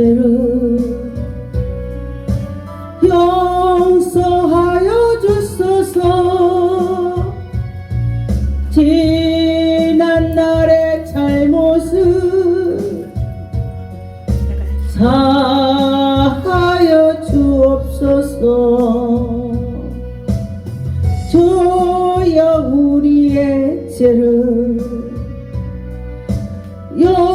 그대로 용서하여 주소서. 지난 날의 잘못을 사하여 주옵소서. 주여 우리의 죄를 용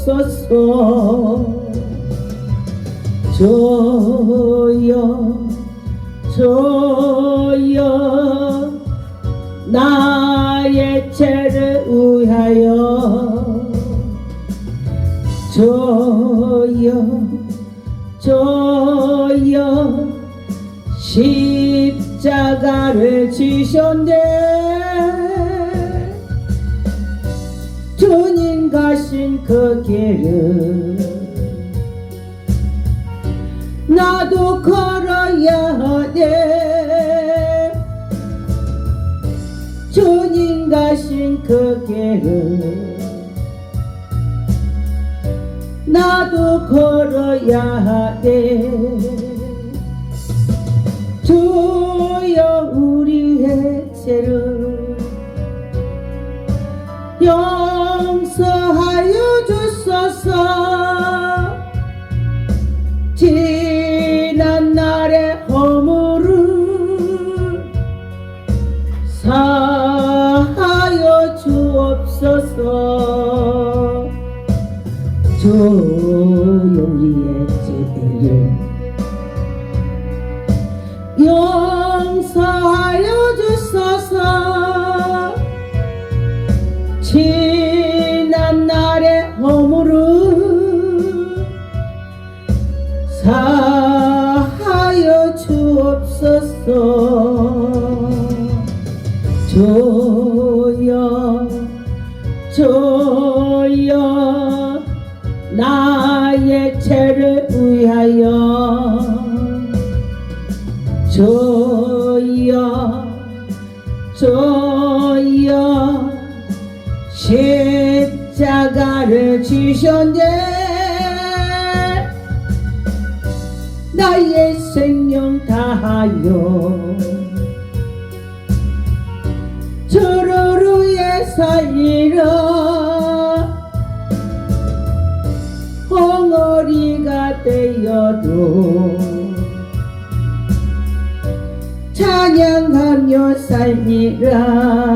주옵소서 저여 저여 나의 죄를 위하여. 저여 저여 십자가를 지셨네 길을 나도 걸어야 돼 주님 가신 그 길을 나도 걸어야 돼 주 조용리의 죄를 용서하여 주소서. 지난 날의 허물을 사하여 주옵소서. 조여 조여 나의 죄를 위하여 조여 조여 십자가를 지셨네. 나의 생명 다하여 주를 살리라 헝어리가 되어도 찬양하며 살리라